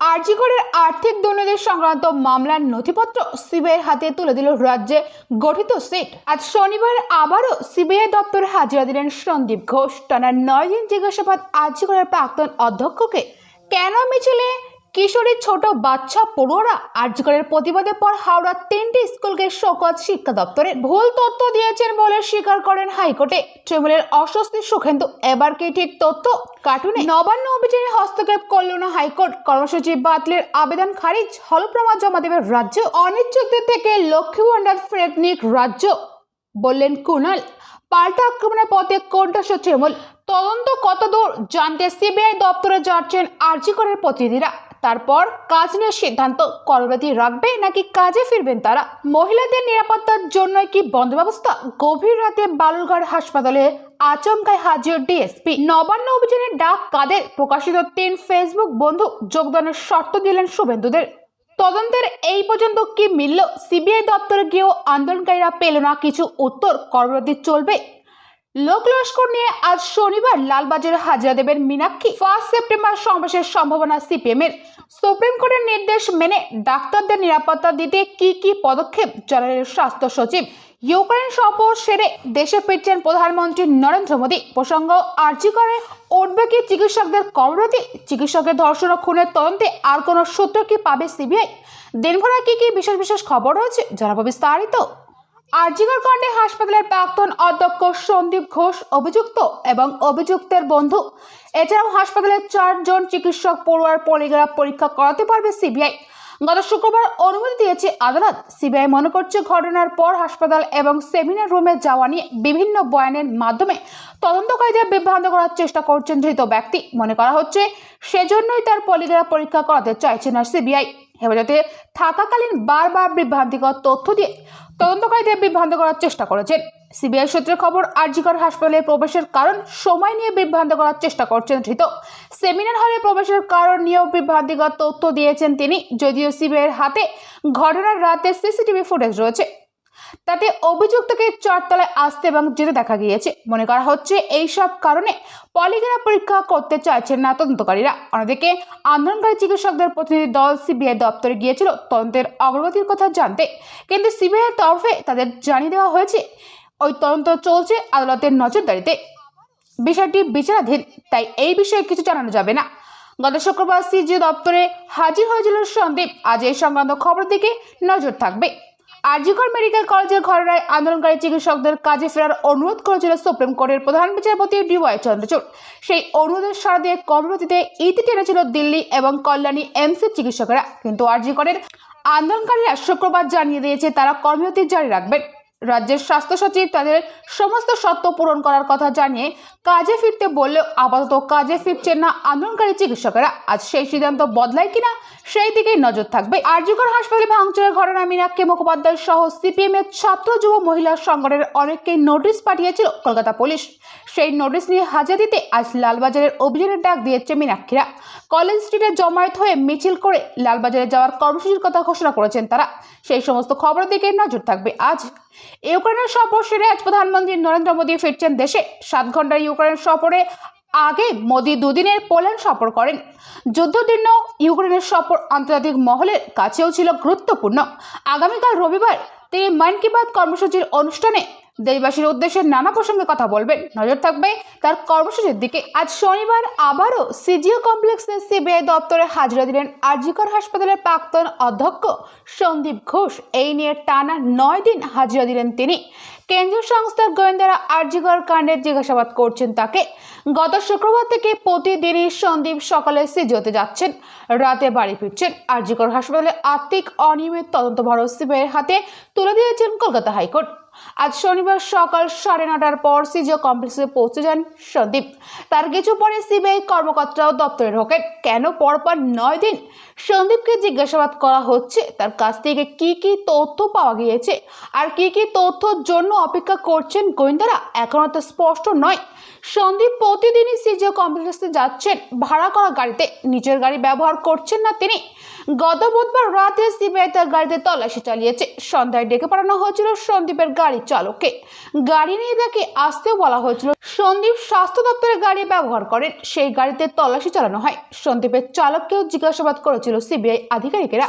আরজিগড়ের আর্থিক দুর্নীতি সংক্রান্ত মামলার নথিপত্র সিবিআইয়ের হাতে তুলে দিল রাজ্যে গঠিত সিট। আজ শনিবার আবারও সিবিআই দপ্তরে হাজিরা দিলেন সন্দীপ ঘোষ। টানা নয় দিন জিজ্ঞাসাবাদ আরজিগড়ের প্রাক্তন অধ্যক্ষকে। কেন মিছিলে কিশোরীর ছোট বাচ্চা পড়ুয়ারা আর্যকরের প্রতিবাদের পর হাওড়ার তিনটি স্কুলকে শোকজ শিক্ষা দপ্তরে ভুল তথ্য দিয়েছেন বলে স্বীকার করেন হাইকোর্টে। তৃণমূলের অস্বস্তি সুখেন্দু, এবার কি ঠিক তথ্য? কার্টুনে নবান্ন অভিযানে হস্তক্ষেপ করল না হাইকোর্ট। কর্মসূচি বাতিলের আবেদন খারিজ হলপ্রমাণ জমা দেবে রাজ্য। অনিচ্ছুকদের থেকে লক্ষ্মী ভান্ডার ফেরত নিক রাজ্য, বললেন কুণাল। পাল্টা আক্রমণের পথে কোনটা তৃণমূল। তদন্ত কত দূর জানতে সিবিআই দপ্তরে যাচ্ছেন আর্জিকরের প্রতিনিধিরা। তারপর কাজ নিয়ে সিদ্ধান্ত কর্মরতি রাখবে নাকি কাজে ফিরবেন তারা? মহিলাদের নিরাপত্তার জন্য কি বন্ধ ব্যবস্থা? গভীর রাতে বালুরঘাট হাসপাতালে আচমকায় হাজির ডিএসপি। নবান্ন অভিযানের ডাক কাদের? প্রকাশিত তিন ফেসবুক বন্ধু যোগদানের শর্ত দিলেন শুভেন্দুদের। তদন্তের এই পর্যন্ত কি মিলল? সিবিআই দপ্তরে গিয়েও আন্দোলনকারীরা পেল না কিছু উত্তর? কর্মরতি চলবে লোক লস্কর নিয়ে আজ শনিবার লালবাজারে হাজিরা দেবেন মীনাক্ষী। ফার্স্ট সেপ্টেম্বর সমাবেশের সম্ভাবনা সিপিএম এর সুপ্রিম কোর্টের নির্দেশ মেনে ডাক্তারদের নিরাপত্তা দিতে কি কি পদক্ষেপ জানালেন স্বাস্থ্য সচিব। ইউক্রেন সফর সেরে দেশে ফিরছেন প্রধানমন্ত্রী নরেন্দ্র মোদী। প্রসঙ্গ, আর্জি করে, উঠবে কি চিকিৎসকদের কর্মরতি চিকিৎসকের ধর্ষণ খুনের তদন্তে আর কোনো সূত্র কি পাবে সিবিআই? দিনভরা কি কি বিশেষ বিশেষ খবর রয়েছে জানাব বিস্তারিত। আরজিগর কাণ্ডে হাসপাতালের প্রাক্তন অধ্যক্ষ সন্দীপ ঘোষ অভিযুক্ত এবং অভিযুক্তের বন্ধু। এছাড়াও হাসপাতালের চারজন চিকিৎসক পড়ুয়ার পলিগ্রাফ পরীক্ষা করাতে পারবে সিবিআই। গত শুক্রবার অনুমতি দিয়েছে আদালত। সিবিআই মনে করছে ঘটনার পর হাসপাতাল এবং সেমিনার রুমে যাওয়া নিয়ে বিভিন্ন বয়ানের মাধ্যমে তদন্তকারীদের বিভ্রান্ত করার চেষ্টা করছেন ধৃত ব্যক্তি। মনে করা হচ্ছে সেজন্যই তার পলিগ্রাফ পরীক্ষা করাতে চাইছে না সিবিআই। হেফাজতে থাকাকালীন বারবার বিভ্রান্তিকর তথ্য দিয়ে তদন্তকারীদের বিভ্রান্ত করার চেষ্টা করেছেন। সিবিআই সূত্রে খবর, আরজিকর হাসপাতালে প্রবেশের কারণ সময় নিয়ে বিভ্রান্ত করার চেষ্টা করছেন ধৃত। সেমিনার হলে প্রবেশের কারণ নিয়েও বিভ্রান্তিকর তথ্য দিয়েছেন তিনি। যদিও সিবিআইয়ের হাতে ঘটনার রাতে সিসিটিভি ফুটেজ রয়েছে। তাতে অভিযুক্তকে চারতলায় আসতে এবং যেতে দেখা গিয়েছে। মনে করা হচ্ছে এই সব কারণে পলিগ্রাফ পরীক্ষা করতে চাইছেন না তদন্তকারীরা। অন্যদিকে আন্দোলনকারী চিকিৎসকদের প্রতিনিধি দল সিবিআই দপ্তরে গিয়েছিল তদন্তের অগ্রগতির কথা জানতে। কিন্তু সিবিআইয়ের তরফে তাদের জানিয়ে দেওয়া হয়েছে, ওই তদন্ত চলছে আদালতের নজরদারিতে। বিষয়টি বিচারাধীন, তাই এই বিষয়ে কিছু জানানো যাবে না। গত শুক্রবার সিজি দপ্তরে হাজির হয়েছিল সন্দীপ। আজ এই সংক্রান্ত খবর দিকে নজর থাকবে। আরজিকর মেডিকেল কলেজের ঘটনায় আন্দোলনকারী চিকিৎসকদের কাজে ফেরার অনুরোধ করেছিল সুপ্রিম কোর্টের প্রধান বিচারপতি ডিওয়াই চন্দ্রচূড়। সেই অনুরোধের সাড়া দিয়ে কর্মবিরতিতে ইতি টেনেছিল দিল্লি এবং কল্যাণী এমসির চিকিৎসকেরা। কিন্তু আরজিকরের আন্দোলনকারীরা শুক্রবার জানিয়ে দিয়েছে, তারা কর্মবিরতি জারি রাখবেন। রাজ্যের স্বাস্থ্য সচিব তাদের সমস্ত শর্ত পূরণ করার কথা জানিয়ে কাজে ফিরতে বললেও আপাতত কাজে ফিরছেন না আন্দোলনকারী চিকিৎসকেরা। আজ সেই সিদ্ধান্ত বদলায় কিনা সেই দিকেই নজর থাকবে। আরজিকর হাসপাতালে ভাঙচুরের ঘটনা মীনাক্ষী মুখোপাধ্যায় সহ সিপিএম এর ছাত্র যুব মহিলা সংগঠনের অনেককেই নোটিশ পাঠিয়েছিল কলকাতা পুলিশ। সেই নোটিশ নিয়ে হাজিরা দিতে আজ লালবাজারের অভিযানের ডাক দিয়েছে মীনাক্ষীরা। কলেজ স্ট্রিটে জমায়েত হয়ে মিছিল করে লালবাজারে যাওয়ার কর্মসূচির কথা ঘোষণা করেছেন তারা। সেই সমস্ত খবরের দিকে নজর থাকবে আজ। ইউক্রেনের সফর সেরে আজ প্রধানমন্ত্রী নরেন্দ্র মোদী ফিরছেন দেশে। সাত ঘণ্টার ইউক্রেন সফরে আগে মোদী দুদিনের পোল্যান্ড সফর করেন। যুদ্ধদীর্ণ ইউক্রেনের সফর আন্তর্জাতিক মহলের কাছেও ছিল গুরুত্বপূর্ণ। আগামীকাল রবিবার তিনি মন কি বাত কর্মসূচির অনুষ্ঠানে দেশবাসীর উদ্দেশ্যে নানা প্রসঙ্গে কথা বলবেন। নজর থাকবে তার কর্মসূচির দিকে। আজ শনিবার আবারও সিজিও কমপ্লেক্সে সিবিআই দপ্তরে হাজিরা দিলেন আরজিকর হাসপাতালের প্রাক্তন অধ্যক্ষ সন্দীপ ঘোষ। এই নিয়ে টানা নয় দিন হাজিরা দিলেন তিনি। কেন্দ্রীয় সংস্থার গোয়েন্দারা আরজিকর কাণ্ডে জিজ্ঞাসাবাদ করছেন তাকে। গত শুক্রবার থেকে প্রতিদিনই সন্দীপ সকালে সিজিওতে যাচ্ছেন, রাতে বাড়ি ফিরছেন। আরজিকর হাসপাতালে আর্থিক অনিয়মের তদন্তভার সিবিআইয়ের হাতে তুলে দিয়েছেন কলকাতা হাইকোর্ট। আজ শনিবার সকাল সাড়ে নটার পর সিজিও কমপ্লেক্সে পৌঁছে যান সন্দীপ। তার কিছু পরে সিবিআই কর্মকর্তারাও দপ্তরে ঢোকেন। কেন পরপর নয় দিন সন্দীপকে জিজ্ঞাসাবাদ করা হচ্ছে তার কাছ থেকে কি কি তথ্য পাওয়া গিয়েছে আর কি কি তথ্যর জন্য অপেক্ষা করছেন গোয়েন্দারা এখনও তো স্পষ্ট নয়। সন্দীপ প্রতিদিনই সিজিও কমপ্লেক্সে যাচ্ছেন, ভাড়া করা গাড়িতে, নিজের গাড়ি ব্যবহার করছেন না তিনি। গত বুধবার রাতে সিবিআই তার গাড়িতে তল্লাশি চালিয়েছে। সন্ধ্যায় ডেকে পাঠানো হয়েছিল সন্দীপের গাড়ি চালককে। গাড়ি নিয়ে তাকে আসতেও বলা হয়েছিল, সন্দীপ স্বাস্থ্য দপ্তরের গাড়ি ব্যবহার করেন, সেই গাড়িতে তল্লাশি চালানো হয়। সন্দীপের চালককেও জিজ্ঞাসাবাদ করেছিল সিবিআই আধিকারিকেরা।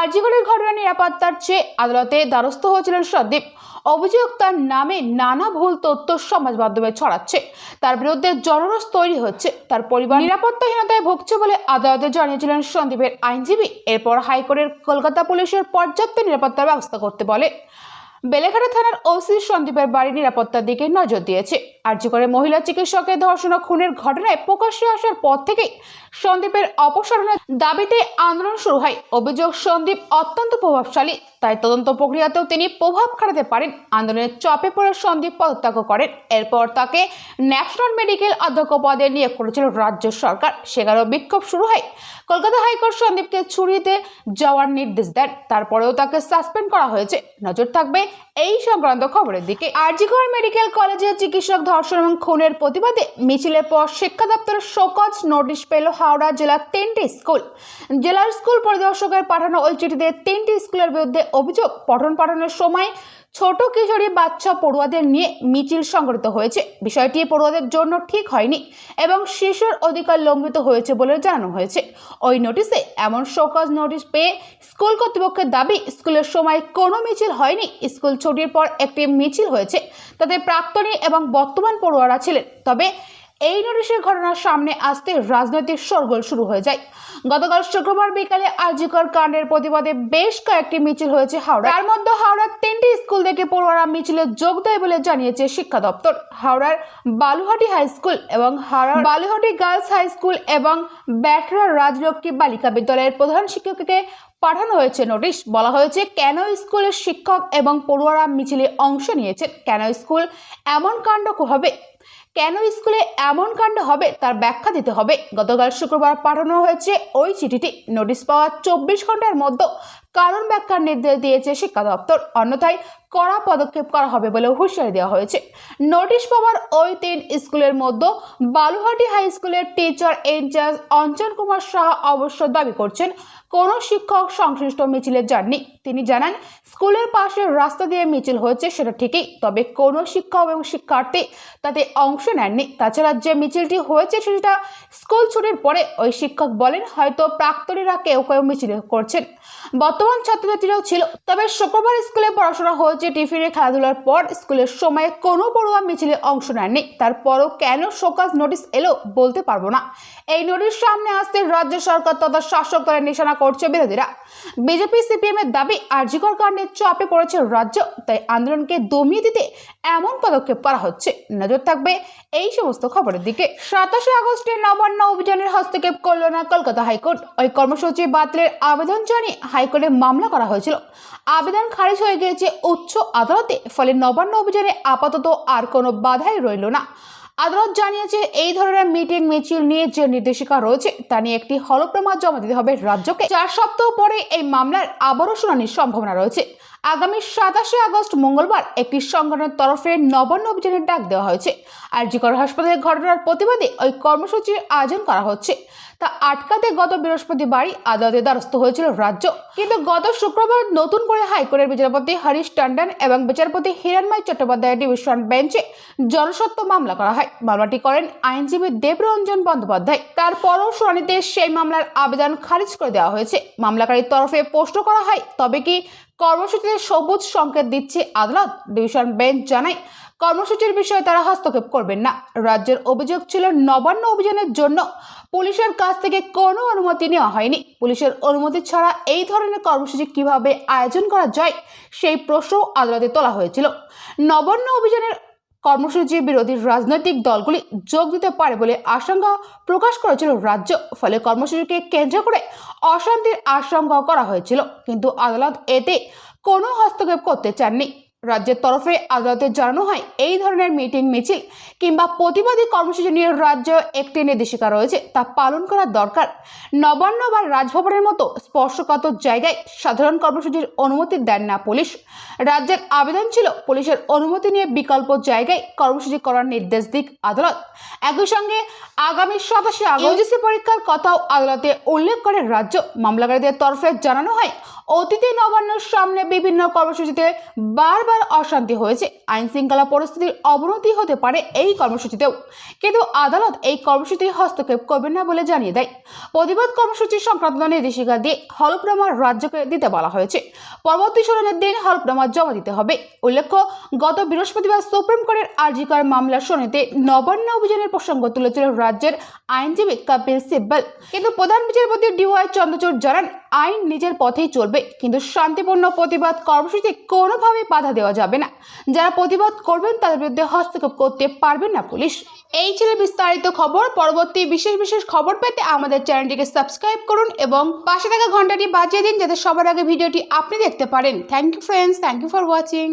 আরজিগড়ের ঘটনা নিরাপত্তার চেয়ে আদালতে দ্বারস্থ হয়েছিলেন সন্দীপ। অভিযোগ তার নামে নানা ভুল তথ্য সমাজ মাধ্যমে ছড়াচ্ছে। তার বিরুদ্ধে জনরস তৈরি হচ্ছে। তার পরিবার নিরাপত্তাহীনতায় ভুগছে বলে আদালতে জানিয়েছিলেন সন্দীপের আইনজীবী। এরপর হাইকোর্টের কলকাতা পুলিশের পর্যাপ্ত নিরাপত্তার ব্যবস্থা করতে বলে। বেলেঘাটা থানার ওসি সন্দীপের বাড়ি নিরাপত্তার দিকে নজর দিয়েছে। আর্জি করে মহিলা চিকিৎসকের ধর্ষণ ও খুনের ঘটনায় প্রকাশ্যে আসার পর থেকেই সন্দীপের অপসারণের দাবিতে আন্দোলন শুরু হয়। অভিযোগ, সন্দীপ অত্যন্ত প্রভাবশালী, তাই তদন্ত প্রক্রিয়াতেও তিনি প্রভাব খাটাতে পারেন। আন্দোলনের চাপে পড়ে সন্দীপ পদত্যাগ করেন। এরপর তাকে ন্যাশনাল মেডিকেল অধ্যক্ষ পদে নিয়োগ করেছিল রাজ্য সরকার। সেখানেও বিক্ষোভ শুরু হয়। কলকাতা হাইকোর্ট সন্দীপকে ছুরিতে যাওয়ার নির্দেশ দেন। তারপরেও তাকে সাসপেন্ড করা হয়েছে। নজর থাকবে এই সংক্রান্ত খবরের দিকে আরজিকর মেডিকেল কলেজের চিকিৎসক ধর্ষণ এবং খুনের প্রতিবাদে মিছিলের পর শিক্ষা দপ্তরের শোকজ নোটিশ পেল হাওড়া জেলার তিনটি স্কুল। জেলার স্কুল পরিদর্শকের পাঠানো ওই চিঠিতে তিনটি স্কুলের বিরুদ্ধে অভিযোগ, পঠন পাঠানোর সময় ছোট কিশোরী বাচ্চা পড়ুয়াদের নিয়ে মিছিল সংগঠিত হয়েছে। বিষয়টি পড়ুয়াদের জন্য ঠিক হয়নি এবং শিশুর অধিকার লঙ্ঘিত হয়েছে বলে জানানো হয়েছে। ওই নোটিশে এমন শোকজ নোটিশ পেয়ে স্কুল কর্তৃপক্ষের দাবি, স্কুলের সময় কোনো মিছিল হয়নি। স্কুল ছুটির পর একটি মিছিল হয়েছে। তাদের প্রাক্তনী এবং বর্তমান পড়ুয়ারা ছিলেন। তবে এই নোটিশের ঘটনার সামনে আসতে রাজনৈতিক সরগোল শুরু হয়ে যায়। গতকাল শুক্রবার বিকালে আরজিকর কাণ্ডের প্রতিবাদে বেশ কয়েকটি মিছিল হয়েছে হাওড়া তার মধ্যে হাওড়ার তিনটি স্কুল থেকে পড়ুয়ারা মিছিলে যোগ দেয় বলে জানিয়েছে শিক্ষা দপ্তর। হাওড়ার বালুহাটি হাই স্কুল এবং হাওড়ার বালুহাটি গার্লস হাই স্কুল এবং ব্যাটরা রাজলক্ষ্মী বালিকা বিদ্যালয়ের প্রধান শিক্ষককে পাঠানো হয়েছে নোটিশ। বলা হয়েছে, কেন স্কুলের শিক্ষক এবং পড়ুয়ারা মিছিলে অংশ নিয়েছেন? কেন স্কুল এমন কাণ্ড হবে? কেন স্কুলে এমন কাণ্ড হবে তার ব্যাখ্যা দিতে হবে। গতকাল শুক্রবার পাঠানো হয়েছে ওই চিঠিটি। নোটিশ পাওয়ার চব্বিশ ঘণ্টার মধ্যে কারণ ব্যাখ্যার নির্দেশ দিয়েছে শিক্ষা দপ্তর। অন্যথায় কড়া পদক্ষেপ করা হবে বলে হুঁশিয়ারি দেওয়া হয়েছে। নোটিশ পাওয়ার ওই তিন স্কুলের মধ্যে বালুহাটি হাই স্কুলের teacher in charge Anjan Kumar Saha অবশ্য দাবি করছেন, কোনো শিক্ষক সংশ্লিষ্ট মিছিলে যাননি। তিনি জানান, স্কুলের পাশে রাস্তা দিয়ে মিছিল হয়েছে সেটা ঠিকই, তবে কোনো শিক্ষক এবং শিক্ষার্থী তাতে অংশ নেননি। তাছাড়া যে মিছিলটি হয়েছে সেটা স্কুল ছুটির পরে ওই শিক্ষক বলেন, হয়তো প্রাক্তনীরা কেউ কেউ মিছিল করছেন। বর্তমান ছাত্রছাত্রীরাও ছিল, তবে শুক্রবার স্কুলে পড়াশোনা হয়েছে টিফিনে খেলাধুলার পর স্কুলের সময়ে কোনো পড়ুয়া মিছিলে অংশ নেননি। তারপরও কেন শোকাজ নোটিশ এলো বলতে পারব না। এই নোটিশ সামনে আসতে রাজ্য সরকার তথা শাসক দলের নিশানা করছে বিরোধীরা। বিজেপি, সিপিএম এর দাবি, আরজিকর কাণ্ডে চাপে পড়েছে রাজ্য, তাই আন্দোলনকে দমিয়ে দিতে এমন পদক্ষেপ করা হচ্ছে। নজর থাকবে এই সমস্ত খবরের দিকে। সাতাশে আগস্টে নবান্ন অভিযানের হস্তক্ষেপ করল না কলকাতা হাইকোর্ট। ওই কর্মসূচি বাতিলের আবেদন জানিয়ে হাইকোর্টে মামলা করা হয়েছিল। আবেদন খারিজ হয়ে গিয়েছে উচ্চ আদালতে, ফলে নবান্ন অভিযানে আপাতত আর কোনো বাধাই রইল না। আদালত জানিয়েছে, এই ধরনের মিটিং মিছিল নিয়ে যে নির্দেশিকা রয়েছে, তা নিয়ে একটি হলপ্রমা জমা দিতে হবে রাজ্যকে। চার সপ্তাহ পরে এই মামলার আবারও শুনানির সম্ভাবনা রয়েছে। আগামী সাতাশে আগস্ট মঙ্গলবার একটি সংগঠনের তরফে নবান্ন অভিযানের ডাক দেওয়া হয়েছে। আর জিকর হাসপাতালের ঘটনার প্রতিবাদে ওই কর্মসূচির আয়োজন করা হচ্ছে। তা আটকাতে গত বৃহস্পতিবারই আদালতে দ্বারস্থ হয়েছিল রাজ্য। কিন্তু গত শুক্রবার নতুন করে হাইকোর্টের বিচারপতি হরিশ টন্ডন এবং বিচারপতি হিরণময় চট্টোপাধ্যায়ের ডিভিশন বেঞ্চে জনস্বত্ব মামলা করা হয়। মামলাটি করেন আইনজীবী দেবরঞ্জন বন্দ্যোপাধ্যায়। তারপরও শুনানিতে সেই মামলার আবেদন খারিজ করে দেওয়া হয়েছে। মামলাকারীর তরফে প্রশ্ন করা হয়। তবে কি কর্মসূচিতে সবুজ সংকেত দিচ্ছে আদালত। ডিভিশন বেঞ্চ জানায়, কর্মসূচির বিষয়ে তারা হস্তক্ষেপ করবেন না। রাজ্যের অভিযোগ ছিল, নবান্ন অভিযানের জন্য পুলিশের কাছ থেকে কোনো অনুমতি নেওয়া হয়নি। পুলিশের অনুমতি ছাড়া এই ধরনের কর্মসূচি কীভাবে আয়োজন করা যায়, সেই প্রশ্ন আদালতে তোলা হয়েছিল। নবান্ন অভিযানের কর্মসূচি বিরোধী রাজনৈতিক দলগুলি যোগ দিতে পারে বলে আশঙ্কা প্রকাশ করেছিল রাজ্য। ফলে কর্মসূচিকে কেন্দ্র করে অশান্তির আশঙ্কা করা হয়েছিল। কিন্তু আদালত এতে কোনো হস্তক্ষেপ করতে চাননি। রাজ্যের তরফে আদালতে জানানো হয়, এই ধরনের মিটিং, মিছিল কিংবা প্রতিবাদী কর্মসূচি নিয়ে রাজ্য একটি নির্দেশিকা রয়েছে তা পালন করা দরকার। নবান্ন বা রাজভবনের মতো স্পর্শকাতর জায়গায় সাধারণ কর্মসূচির অনুমতি দেন না পুলিশ। রাজ্যের আবেদন ছিল পুলিশের অনুমতি নিয়ে বিকল্প জায়গায় কর্মসূচি করার নির্দেশ দিক আদালত। একই সঙ্গে আগামী সাতাশে ইউজিসি পরীক্ষার কথাও আদালতে উল্লেখ করে রাজ্য। মামলাকারীদের তরফে জানানো হয়, অতীতে নবান্নর সামনে বিভিন্ন কর্মসূচিতে বারবার অশান্তি হয়েছে। আইন শৃঙ্খলা পরিস্থিতির অবনতি হতে পারে এই কর্মসূচিতেও। কিন্তু আদালত এই কর্মসূচিতে হস্তক্ষেপ করবে না বলে জানিয়ে দেয়। প্রতিবাদ কর্মসূচি সংক্রান্ত নির্দেশিকা দিয়ে হলফনামা রাজ্যকে দিতে বলা হয়েছে। পরবর্তী শুনানির দিন হলফনামা জমা দিতে হবে। উল্লেখ্য, গত বৃহস্পতিবার সুপ্রিম কোর্টের আর্জিকার মামলার শুনিতে নবান্ন অভিযানের প্রসঙ্গ তুলেছিল রাজ্যের আইনজীবী কপিল সিব্বল। কিন্তু প্রধান বিচারপতি ডিওয়াই চন্দ্রচূড় জানান আইন নিজের পথেই চলবে, কিন্তু শান্তিপূর্ণ প্রতিবাদ কর্মসূচিতে কোনোভাবেই বাধা দেওয়া যাবে না। যারা প্রতিবাদ করবেন, তাদের বিরুদ্ধে হস্তক্ষেপ করতে পারবেন না পুলিশ। এই ছিল বিস্তারিত খবর। পরবর্তী বিশেষ বিশেষ খবর পেতে আমাদের চ্যানেলটিকে সাবস্ক্রাইব করুন এবং পাশে থাকা ঘন্টাটি বাজিয়ে দিন, যাতে সবার আগে ভিডিওটি আপনি দেখতে পারেন। Thank you friends thank you for watching